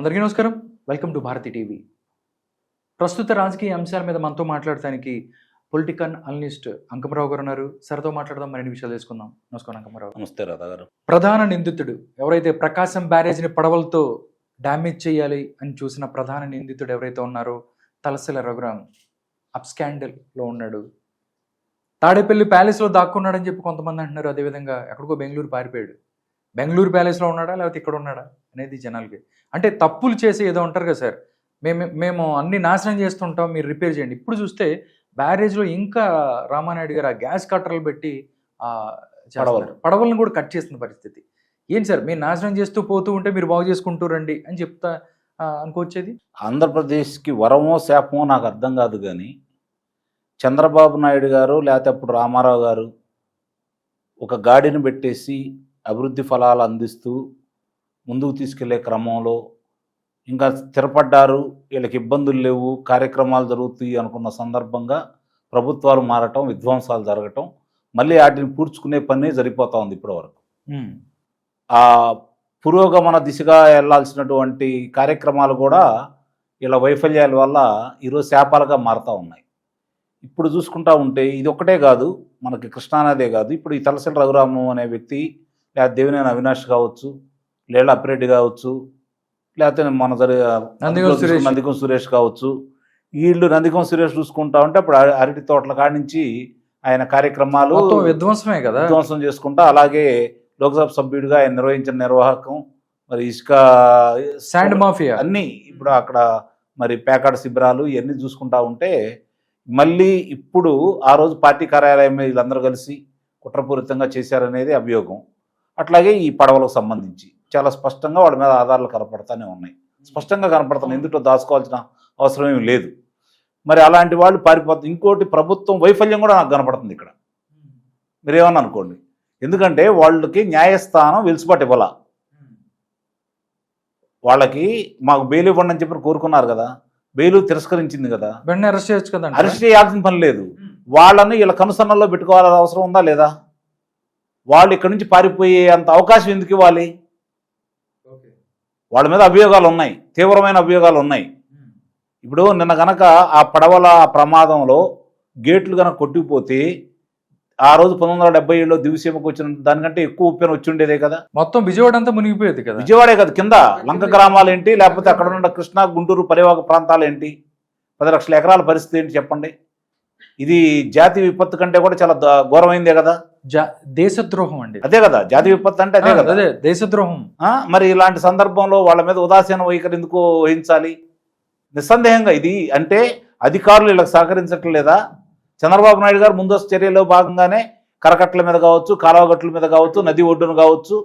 అందరికీ నమస్కారం. Welcome to Bharati TV ప్రస్తుత రాజకీయ అంశాల మీద మనతో మాట్లాడటానికి పొలిటికల్ అనలిస్ట్ అంకమరావు గారు ఉన్నారు. సరతో మాట్లాడదాం మరిన్ని విషయాలు తెలుసుకుందాం. నమస్కారం అంకమరావు. నమస్తే రాధా గారు ప్రధాన నిందితుడు ఎవరైతే ప్రకాశం బ్యారేజ్ని పడవలతో డ్యామేజ్ చేయాలి అని చూసిన ప్రధాన నిందితుడు ఎవరైతే ఉన్నారో తలసిల రఘురామ్ అప్ స్కాండల్లో ఉన్నాడు. తాడేపల్లి ప్యాలెస్లో దాక్కున్నాడని చెప్పి కొంతమంది అంటున్నారు. అదేవిధంగా ఎక్కడికో బెంగళూరు పారిపోయాడు. బెంగళూరు ప్యాలెస్లో ఉన్నాడా? లేకపోతే ఇక్కడ ఉన్నాడా? అనేది జనాలకి. అంటే తప్పులు చేసి ఏదో ఉంటారు కదా సార్. మేము మేము అన్ని నాశనం చేస్తుంటాం మీరు రిపేర్ చేయండి. ఇప్పుడు చూస్తే బ్యారేజ్లో ఇంకా రామానాయుడు గారు ఆ గ్యాస్ కట్టర్లు పెట్టి. పడవలు. పడవలను కూడా కట్ చేస్తున్న పరిస్థితి. ఏంటి సార్? మీరు నాశనం చేస్తూ పోతూ ఉంటే మీరు బాగు చేసుకుంటూ రండి అని చెప్తా అనుకోవచ్చేది? ఆంధ్రప్రదేశ్కి వరమో శాపమో నాకు అర్థం కాదు కానీ చంద్రబాబు నాయుడు గారు లేకపోతే అప్పుడు రామారావు గారు ఒక గాడిని పెట్టేసి అభివృద్ధి ఫలాలు అందిస్తూ ముందుకు తీసుకెళ్ళే క్రమంలో ఇంకా స్థిరపడ్డారు. వీళ్ళకి ఇబ్బందులు లేవు. కార్యక్రమాలు జరుగుతాయి అనుకున్న సందర్భంగా ప్రభుత్వాలు మారటం విధ్వంసాలు జరగటం మళ్ళీ వాటిని పూడ్చుకునే పని సరిపోతా ఉంది ఇప్పటివరకు. ఆ పురోగమన దిశగా వెళ్ళాల్సినటువంటి కార్యక్రమాలు కూడా ఇలా వైఫల్యాల వల్ల ఈరోజు శాపాలుగా మారుతూ ఉన్నాయి. ఇప్పుడు చూసుకుంటా ఉంటే ఇది ఒక్కటే కాదు మనకి కృష్ణానదే కాదు. ఇప్పుడు ఈ తలసరి రఘురాము అనే వ్యక్తి లేదా దేవినేని అవినాష్ కావచ్చు లేదా అప్పిరెడ్డి కావచ్చు లేకపోతే మన నందిగం సురేష్. కావచ్చు. వీళ్ళు నందిగం సురేష్ చూసుకుంటా ఉంటే అప్పుడు అర- అరటి తోటల కాడి నుంచి ఆయన కార్యక్రమాలు విధ్వంసమే కదా. విధ్వంసం చేసుకుంటా అలాగే లోక్సభ సభ్యుడిగా ఆయన నిర్వహించిన నిర్వాహకం మరి ఇసుక శాండ్ మాఫియా అన్నీ ఇప్పుడు అక్కడ మరి పేకాడ శిబిరాలు ఇవన్నీ చూసుకుంటా ఉంటే మళ్ళీ ఇప్పుడు ఆ రోజు పార్టీ కార్యాలయం వీళ్ళందరూ కలిసి కుట్రపూరితంగా చేశారనేది అభియోగం. అట్లాగే ఈ పడవలకు సంబంధించి చాలా స్పష్టంగా వాళ్ళ మీద ఆధారాలు కనపడతానే ఉన్నాయి. స్పష్టంగా కనపడుతున్నాయి ఎందులో దాచుకోవాల్సిన అవసరం ఏమి లేదు. మరి అలాంటి వాళ్ళు పారిపోతుంది ఇంకోటి ప్రభుత్వం వైఫల్యం కూడా నాకు కనపడుతుంది ఇక్కడ. మీరేమన్నా అనుకోండి. ఎందుకంటే వాళ్ళకి న్యాయస్థానం వెలుసుబాటు ఇవ్వాల? వాళ్ళకి మాకు బెయిల్ ఇవ్వండి అని చెప్పి కోరుకున్నారు కదా. బెయిల్ తిరస్కరించింది కదా. వెంటనే అరెస్ట్ చేయొచ్చు కదా అరెస్ట్ చేయాల్సిన పని లేదు. వాళ్ళని వీళ్ళ కనుసన్నల్లో పెట్టుకోవాలని అవసరం ఉందా లేదా? వాళ్ళు ఇక్కడి నుంచి పారిపోయే అంత అవకాశం ఎందుకు ఇవ్వాలి? వాళ్ళ మీద అభియోగాలు ఉన్నాయి తీవ్రమైన అభియోగాలు ఉన్నాయి. ఇప్పుడు నిన్న గనక ఆ పడవల ప్రమాదంలో గేట్లు గనక కొట్టుకుపోతే ఆ రోజు పంతొమ్మిది వందల డెబ్బై ఏడులో దివిసీమకు వచ్చిన దానికంటే ఎక్కువ ఉప్పెన వచ్చి ఉండేదే కదా? మొత్తం విజయవాడ అంతా మునిగిపోయేది కదా? విజయవాడే కదా కింద లంక గ్రామాలు ఏంటి లేకపోతే అక్కడ ఉన్న కృష్ణా గుంటూరు పరివాహక ప్రాంతాలు ఏంటి? పది లక్షల ఎకరాల పరిస్థితి ఏంటి చెప్పండి? ఇది జాతి విపత్తు కంటే కూడా చాలా ఘోరమైందే కదా? దేశద్రోహం అండి అదే కదా జాతి విపత్తు అంటే అదే కదా. అదే దేశద్రోహం. మరి ఇలాంటి సందర్భంలో వాళ్ళ మీద ఉదాసీన వైఖరి ఎందుకు వహించాలి? నిస్సందేహంగా ఇది అంటే అధికారులు వీళ్ళకి సహకరించట్లేదా? చంద్రబాబు నాయుడు గారు ముందస్తు చర్యలో భాగంగానే కరకట్ల మీద కావచ్చు కాలువగట్ల మీద కావచ్చు నది ఒడ్డున కావచ్చు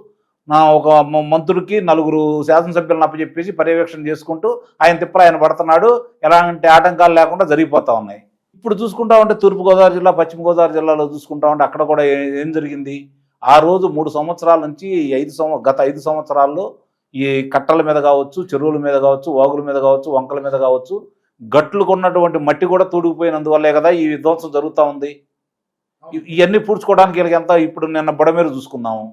నా ఒక మంత్రుడికి నలుగురు శాసనసభ్యులను అప్పచెప్పేసి పర్యవేక్షణ చేసుకుంటూ ఆయన తిప్పలు ఆయన పడుతున్నాడు ఎలాంటి ఆటంకాలు లేకుండా జరిగిపోతా ఉన్నాయి. ఇప్పుడు చూసుకుంటా ఉంటే తూర్పుగోదావరి జిల్లా పశ్చిమ గోదావరి జిల్లాలో చూసుకుంటా ఉంటే అక్కడ కూడా ఏం జరిగింది? ఆ రోజు మూడు సంవత్సరాల నుంచి ఈ ఐదు సంవ గత ఐదు సంవత్సరాల్లో ఈ కట్టల మీద కావచ్చు చెరువుల మీద కావచ్చు వాగుల మీద కావచ్చు వంకల మీద కావచ్చు గట్లకు ఉన్నటువంటి మట్టి కూడా తూడిపోయినందువల్లే కదా ఈ విధ్వంసం జరుగుతూ ఉంది. ఇవన్నీ పూడ్చుకోవడానికి వీళ్ళకి ఎంత ఇప్పుడు నిన్న బుడమేరు చూసుకున్నాము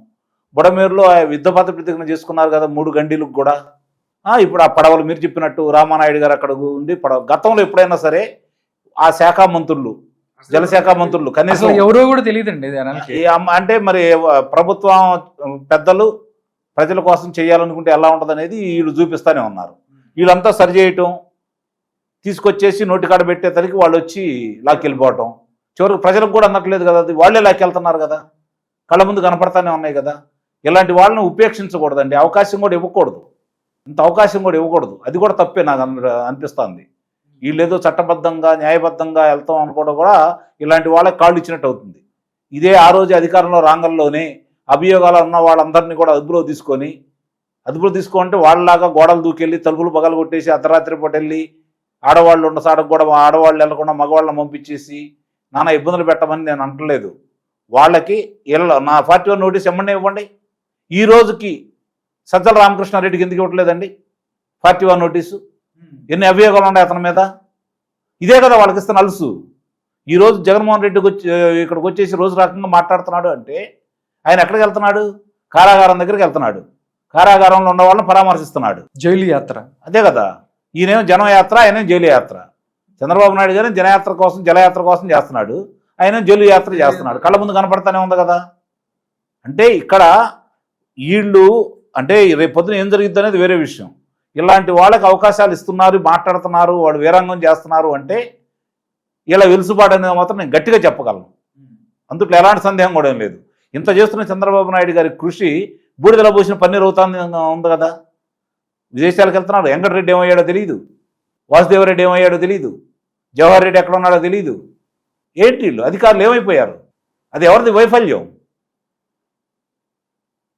బుడమేరులో ఆ యుద్ధపాత ప్రతిజ్ఞ చేసుకున్నారు కదా మూడు గండీలకు కూడా. ఇప్పుడు ఆ పడవలు మీరు చెప్పినట్టు రామానాయుడు గారు అక్కడ ఉండి పడవ గతంలో ఎప్పుడైనా సరే ఆ శాఖ మంత్రులు జలశాఖ మంత్రులు కనీసం ఎవరో కూడా తెలియదండి అంటే మరి ప్రభుత్వం పెద్దలు ప్రజల కోసం చేయాలనుకుంటే ఎలా ఉంటుంది అనేది వీళ్ళు చూపిస్తానే ఉన్నారు. వీళ్ళంతా సరి చేయటం తీసుకొచ్చేసి నోటి కాడ పెట్టేసరికి వాళ్ళు వచ్చి లాక్కెళ్ళిపోవటం. చివరికి ప్రజలకు కూడా అందట్లేదు కదా అది వాళ్ళే లాక్కెళ్తున్నారు కదా. కళ్ళ ముందు కనపడతానే ఉన్నాయి కదా. ఇలాంటి వాళ్ళని ఉపేక్షించకూడదండి. అవకాశం కూడా ఇవ్వకూడదు. ఇంత అవకాశం కూడా ఇవ్వకూడదు. అది కూడా తప్పే నాకు అన్- అనిపిస్తుంది. వీళ్ళేదో ఏదో చట్టబద్ధంగా న్యాయబద్ధంగా వెళ్తాం అనుకోవడం కూడా ఇలాంటి వాళ్ళకి కాళ్ళు ఇచ్చినట్టు అవుతుంది. ఇదే ఆ రోజు అధికారంలో రాంగంలోనే అభియోగాలు ఉన్న వాళ్ళందరినీ కూడా అదుపులో తీసుకొని అదుపులో తీసుకుంటే వాళ్ళలాగా గోడలు దూకెళ్ళి తలుపులు పగలు కొట్టేసి అర్ధరాత్రి పూట వెళ్ళి ఆడవాళ్ళు ఉన్న సాడకు కూడా ఆడవాళ్ళు వెళ్ళకుండా మగవాళ్ళని పంపించేసి నానా ఇబ్బందులు పెట్టమని నేను అంటలేదు. వాళ్ళకి ఇళ్ళ నా ఫార్టీ వన్ నోటీస్ ఇవ్వండి ఇవ్వండి. ఈ రోజుకి సజ్జల రామకృష్ణారెడ్డికి ఎందుకు ఇవ్వట్లేదండి. Forty one notice. ఎన్ని అభియోగాలు ఉన్నాయి అతని మీద? ఇదే కదా వాళ్ళకి ఇస్తున్న అలుసు. ఈరోజు జగన్మోహన్ రెడ్డికి వచ్చి ఇక్కడికి వచ్చేసి రోజు రకంగా మాట్లాడుతున్నాడు అంటే ఆయన ఎక్కడికి వెళ్తున్నాడు? కారాగారం దగ్గరికి వెళ్తున్నాడు. కారాగారంలో ఉన్న వాళ్ళని పరామర్శిస్తున్నాడు. జైలు యాత్ర. అదే కదా. ఈయనేమో జనయాత్ర ఆయన జైలు యాత్ర. చంద్రబాబు నాయుడు గారు జనయాత్ర కోసం జలయాత్ర కోసం చేస్తున్నాడు. ఆయన జైలు యాత్ర చేస్తున్నాడు. కళ్ళ ముందు కనపడతానే ఉంది కదా. అంటే ఇక్కడ వీళ్ళు అంటే రేపు పొద్దున ఏం జరిగిద్ది అనేది వేరే విషయం. ఇలాంటి వాళ్ళకి అవకాశాలు ఇస్తున్నారు మాట్లాడుతున్నారు వాడు వీరాంగం చేస్తున్నారు అంటే ఇలా వెలుసుబాటు అనేది మాత్రం నేను గట్టిగా చెప్పగలను. అందుట్లో ఎలాంటి సందేహం కూడా ఏం లేదు. ఇంత చేస్తున్న చంద్రబాబు నాయుడు గారి కృషి బూడిదల పోసిన పన్నీరు అవుతుంది ఉంది కదా? విదేశాలకు వెళ్తున్నాడు వెంకటరెడ్డి ఏమయ్యాడో తెలియదు వాసుదేవరెడ్డి ఏమయ్యాడో తెలియదు జవహర్ రెడ్డి ఎక్కడ ఉన్నాడో తెలియదు ఏంటి వీళ్ళు? అధికారులు ఏమైపోయారు? అది ఎవరిది వైఫల్యం?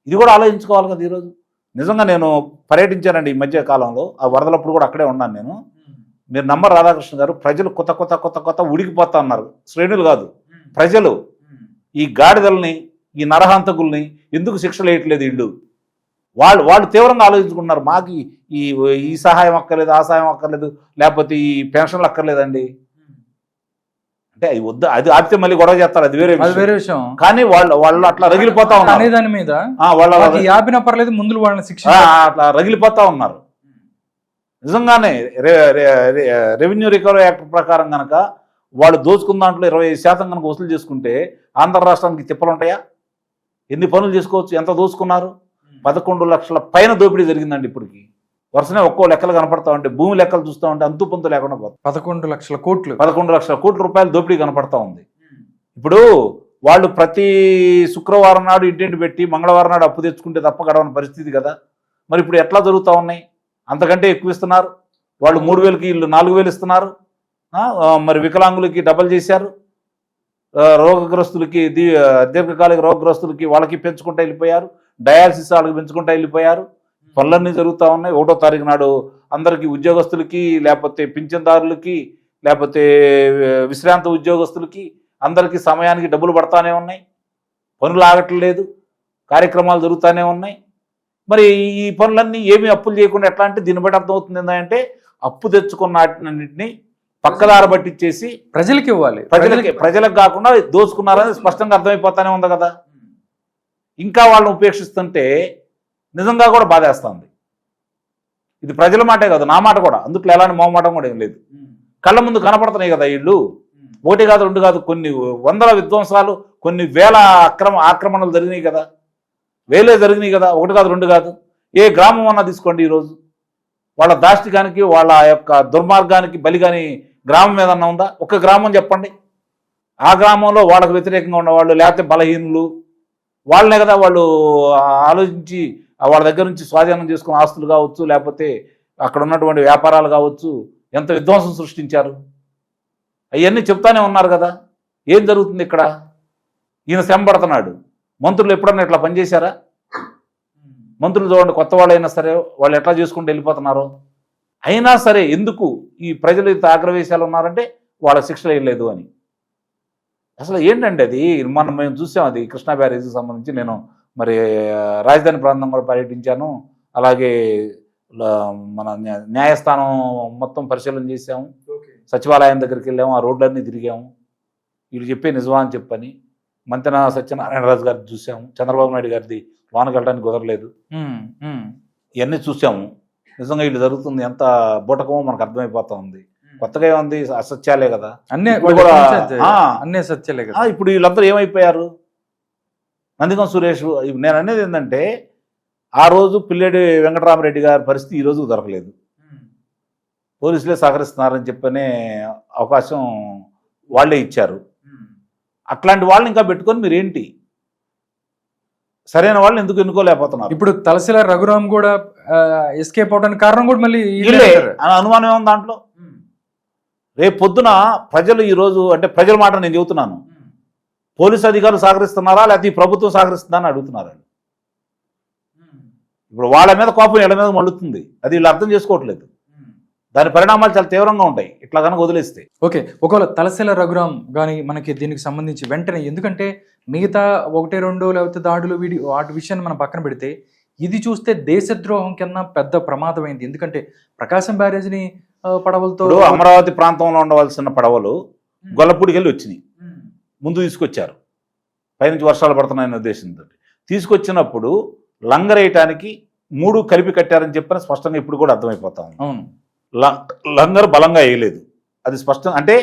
ఇది కూడా ఆలోచించుకోవాలి కదా ఈరోజు. నిజంగా నేను పర్యటించానండి ఈ మధ్య కాలంలో. ఆ వరదలప్పుడు కూడా అక్కడే ఉన్నాను నేను. మీరు నంబర్ రాధాకృష్ణ గారు ప్రజలు కొత్త కొత్త కొత్త కొత్త ఉడికిపోతా ఉన్నారు. శ్రేణులు కాదు ప్రజలు ఈ గాడిదల్ని ఈ నరహంతకుల్ని ఎందుకు శిక్షలు వేయట్లేదు వీళ్ళు? వాళ్ళు వాళ్ళు తీవ్రంగా ఆలోచించుకుంటున్నారు మాకు ఈ ఈ సహాయం అక్కర్లేదు ఆ సహాయం అక్కర్లేదు లేకపోతే ఈ పెన్షన్లు అక్కర్లేదండి. అంటే అది వద్దు అది ఆపితే మళ్ళీ గొడవ చేస్తారు అది వేరే అది. వేరే విషయం. కానీ వాళ్ళు వాళ్ళు అట్లా రగిలిపోతా అనే ఉన్నారు. దాని మీద వాళ్ళు యాపినా పర్లేదు ముందు వాళ్ళని శిక్ష అట్లా రగిలిపోతా ఉన్నారు. నిజంగానే రెవెన్యూ రికవరీ యాక్ట్ ప్రకారం కనుక వాళ్ళు దోచుకున్న దాంట్లో ఇరవై ఐదు శాతం కనుక వసూలు చేసుకుంటే ఆంధ్ర రాష్ట్రానికి తిప్పలు ఉంటాయా? ఎన్ని పనులు చేసుకోవచ్చు? ఎంత దోచుకున్నారు? పదకొండు లక్షల పైన దోపిడీ జరిగిందండి ఇప్పటికి. వరుసనే ఒక్కో లెక్కలు కనపడతా ఉంటే భూమి లెక్కలు చూస్తూ ఉంటే అంతు పొంతు లేకుండా పోతుంది పదకొండు లక్షల కోట్లు. పదకొండు లక్షల కోట్ల రూపాయల దోపిడీ కనపడతా ఉంది. ఇప్పుడు వాళ్ళు ప్రతి శుక్రవారం నాడు ఇంటింటి పెట్టి మంగళవారం నాడు అప్పు తెచ్చుకుంటే తప్ప గడవని పరిస్థితి కదా. మరి ఇప్పుడు ఎట్లా జరుగుతూ ఉన్నాయి? అంతకంటే ఎక్కువ ఇస్తున్నారు. వాళ్ళు మూడు వేలకి వీళ్ళు నాలుగు వేలు ఇస్తున్నారు. మరి వికలాంగులకి డబల్ చేశారు. రోగగ్రస్తులకి దీ దీర్ఘకాలిక రోగగ్రస్తులకి వాళ్ళకి పెంచుకుంటూ వెళ్ళిపోయారు. డయాలసిస్ వాళ్ళకి పెంచుకుంటూ వెళ్ళిపోయారు. పనులన్నీ జరుగుతూ ఉన్నాయి. ఒకటో తారీఖు నాడు అందరికీ ఉద్యోగస్తులకి లేకపోతే పింఛన్దారులకి లేకపోతే విశ్రాంత ఉద్యోగస్తులకి అందరికీ సమయానికి డబ్బులు పడతానే ఉన్నాయి. పనులు ఆగట్లేదు. కార్యక్రమాలు జరుగుతూనే ఉన్నాయి. మరి ఈ పనులన్నీ ఏమీ అప్పులు చేయకుండా ఎట్లా అంటే దీన్ని బట్టి అర్థమవుతుంది ఏంటంటే అప్పు తెచ్చుకున్న వాటినన్నింటినీ పక్కదారి పట్టించేసి ప్రజలకి ఇవ్వాలి. ప్రజలకి ప్రజలకు కాకుండా దోచుకున్నారని స్పష్టంగా అర్థమైపోతానే ఉంది కదా. ఇంకా వాళ్ళని ఉపేక్షిస్తుంటే నిజంగా కూడా బాధేస్తుంది. ఇది ప్రజల మాటే కాదు నా మాట కూడా. అందుట్లో ఎలాంటి మోమాటం కూడా ఏం లేదు. కళ్ళ ముందు కనపడుతున్నాయి కదా వీళ్ళు ఒకటి కాదు రెండు కాదు కొన్ని వందల విధ్వంసాలు కొన్ని వేల అక్రమ ఆక్రమణలు జరిగినాయి కదా. వేలే జరిగినాయి కదా. ఒకటి కాదు రెండు కాదు. ఏ గ్రామం అన్నా తీసుకోండి ఈరోజు. వాళ్ళ దాష్టికానికి వాళ్ళ యొక్క దుర్మార్గానికి బలిగాని గ్రామం ఏదన్నా ఉందా? ఒక గ్రామం చెప్పండి. ఆ గ్రామంలో వాళ్ళకు వ్యతిరేకంగా ఉన్నవాళ్ళు లేకపోతే బలహీనులు. వాళ్ళనే కదా వాళ్ళు ఆలోచించి వాళ్ళ దగ్గర నుంచి స్వాధీనం చేసుకున్న ఆస్తులు కావచ్చు లేకపోతే అక్కడ ఉన్నటువంటి వ్యాపారాలు కావచ్చు ఎంత విధ్వంసం సృష్టించారు? అవన్నీ చెప్తానే ఉన్నారు కదా. ఏం జరుగుతుంది ఇక్కడ? ఈయన శ్రమ పడుతున్నాడు మంత్రులు ఎప్పుడన్నా ఇట్లా పనిచేశారా? మంత్రులు చూడండి కొత్త వాళ్ళైనా సరే వాళ్ళు ఎట్లా చేసుకుంటూ వెళ్ళిపోతున్నారు? అయినా సరే ఎందుకు ఈ ప్రజలు ఇంత ఆగ్రవేశాలు ఉన్నారంటే వాళ్ళ శిక్షలు వేయలేదు అని. అసలు ఏంటండి అది? మనం మేము చూసాం అది కృష్ణా బ్యారేజీకి సంబంధించి నేను మరి రాజధాని ప్రాంతం కూడా పర్యటించాను. అలాగే మన న్యా- న్యాయస్థానం మొత్తం పరిశీలన చేశాము. సచివాలయం దగ్గరికి వెళ్ళాము ఆ రోడ్లన్నీ తిరిగాము. వీళ్ళు చెప్పే నిజమా అని చెప్పని మంతెన సత్యనారాయణరాజు గారిని చూసాము చంద్రబాబు నాయుడు గారిది లోనకి వెళ్ళడానికి కుదరలేదు. ఇవన్నీ చూసాము నిజంగా వీళ్ళు జరుగుతుంది ఎంత బూటకమో మనకు అర్థమైపోతా ఉంది కొత్తగా ఏముంది? అసత్యాలే కదా. అన్నీ కూడా-. అన్నీ సత్యాలే కదా. ఇప్పుడు వీళ్ళందరూ ఏమైపోయారు? నందిగం సురేష్ నేను అనేది ఏంటంటే ఆ రోజు పిల్లేడి వెంకటరామరెడ్డి గారి పరిస్థితి ఈ రోజు దొరకలేదు. పోలీసులే సహకరిస్తున్నారని చెప్పనే అవకాశం వాళ్ళే ఇచ్చారు. అట్లాంటి వాళ్ళని ఇంకా పెట్టుకొని మీరు ఏంటి సరైన వాళ్ళని ఎందుకు ఎన్నుకోలేకపోతున్నారు? ఇప్పుడు తలసిల రఘురామ్ కూడా ఎస్కేప్ అవడానికి కారణం కూడా మళ్ళీ వీళ్ళే వీళ్ళే అనుమానం ఏముంది దాంట్లో? రేపు పొద్దున ప్రజలు ఈ రోజు అంటే ప్రజల మాట నేను చెబుతున్నాను. పోలీసు అధికారులు సహకరిస్తున్నారా? లేకపోతే ఈ ప్రభుత్వం సహకరిస్తుందా అని అడుగుతున్నారు వాళ్ళు. ఇప్పుడు వాళ్ళ మీద కోపం వీళ్ళ మీద మళ్ళుతుంది. అది వీళ్ళు అర్థం చేసుకోవట్లేదు. దాని పరిణామాలు చాలా తీవ్రంగా ఉంటాయి. ఇట్లా కనుక వదిలేస్తే. ఓకే. ఒకవేళ తలసిల రఘురామ్ కానీ మనకి దీనికి సంబంధించి వెంటనే ఎందుకంటే మిగతా ఒకటి రెండు లేకపోతే దాడులు వీడి వాటి విషయాన్ని మనం పక్కన పెడితే ఇది చూస్తే దేశద్రోహం కన్నా పెద్ద ప్రమాదమైంది. ఎందుకంటే ప్రకాశం బ్యారేజ్ని పడవలతో అమరావతి ప్రాంతంలో ఉండవలసిన పడవలు గొల్లపూడికి వెళ్ళి వచ్చినాయి. ముందు తీసుకొచ్చారు. పైనుంచి వర్షాలు పడుతున్నాయనే ఉద్దేశంతో తీసుకొచ్చినప్పుడు లంగరేయటానికి మూడు కలిపి కట్టారని చెప్పని స్పష్టంగా ఇప్పుడు కూడా అర్థమైపోతా ఉంది. అవును. లంగర్ బలంగా వేయలేదు. అది స్పష్టం అంటే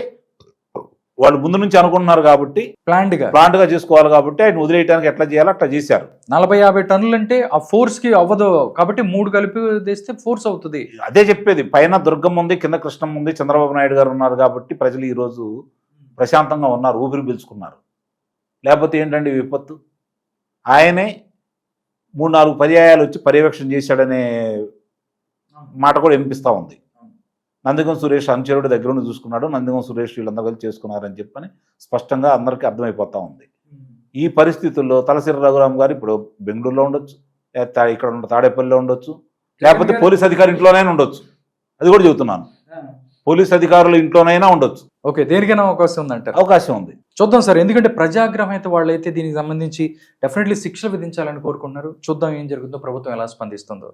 వాళ్ళు ముందు నుంచి అనుకుంటున్నారు కాబట్టి ప్లాండ్గా. ప్లాంట్గా చేసుకోవాలి కాబట్టి ఆయన వదిలేయడానికి ఎట్లా చేయాలో అట్లా చేశారు. నలభై యాభై టన్నులు అంటే ఆ ఫోర్స్కి అవ్వదు. కాబట్టి మూడు కలిపి తెస్తే ఫోర్స్ అవుతుంది. అదే చెప్పేది పైన దుర్గం ఉంది కింద కృష్ణం ఉంది చంద్రబాబు నాయుడు గారు ఉన్నారు కాబట్టి ప్రజలు ఈ రోజు ప్రశాంతంగా ఉన్నారు ఊపిరి పీల్చుకున్నారు. లేకపోతే ఏంటండి విపత్తు? ఆయనే మూడు నాలుగు పర్యాయాలు వచ్చి పర్యవేక్షణ చేశాడనే మాట కూడా వినిపిస్తూ ఉంది. నందిగం సురేష్ అనుచరుడు దగ్గర నుండి చూసుకున్నాడు నందిగం సురేష్ వీళ్ళందరూ కలిసి చేసుకున్నారని చెప్పని స్పష్టంగా అందరికీ అర్థమైపోతా ఉంది. ఈ పరిస్థితుల్లో తలసిరి రఘురామ్ గారు ఇప్పుడు బెంగళూరులో ఉండొచ్చు లేకపోతే ఇక్కడ ఉన్న తాడేపల్లిలో ఉండొచ్చు లేకపోతే పోలీస్ అధికారి ఇంట్లోనైనా ఉండొచ్చు. అది కూడా చెబుతున్నాను. పోలీస్ అధికారుల ఇంట్లోనైనా ఉండొచ్చు. ఓకే దేనికైనా అవకాశం ఉందంటారు? అవకాశం ఉంది. చూద్దాం సార్ ఎందుకంటే ప్రజాగ్రహం అయితే వాళ్ళైతే దీనికి సంబంధించి డెఫినెట్లీ శిక్షలు విధించాలని కోరుకుంటున్నారు. చూద్దాం ఏం జరుగుతుందో ప్రభుత్వం ఎలా స్పందిస్తుందో.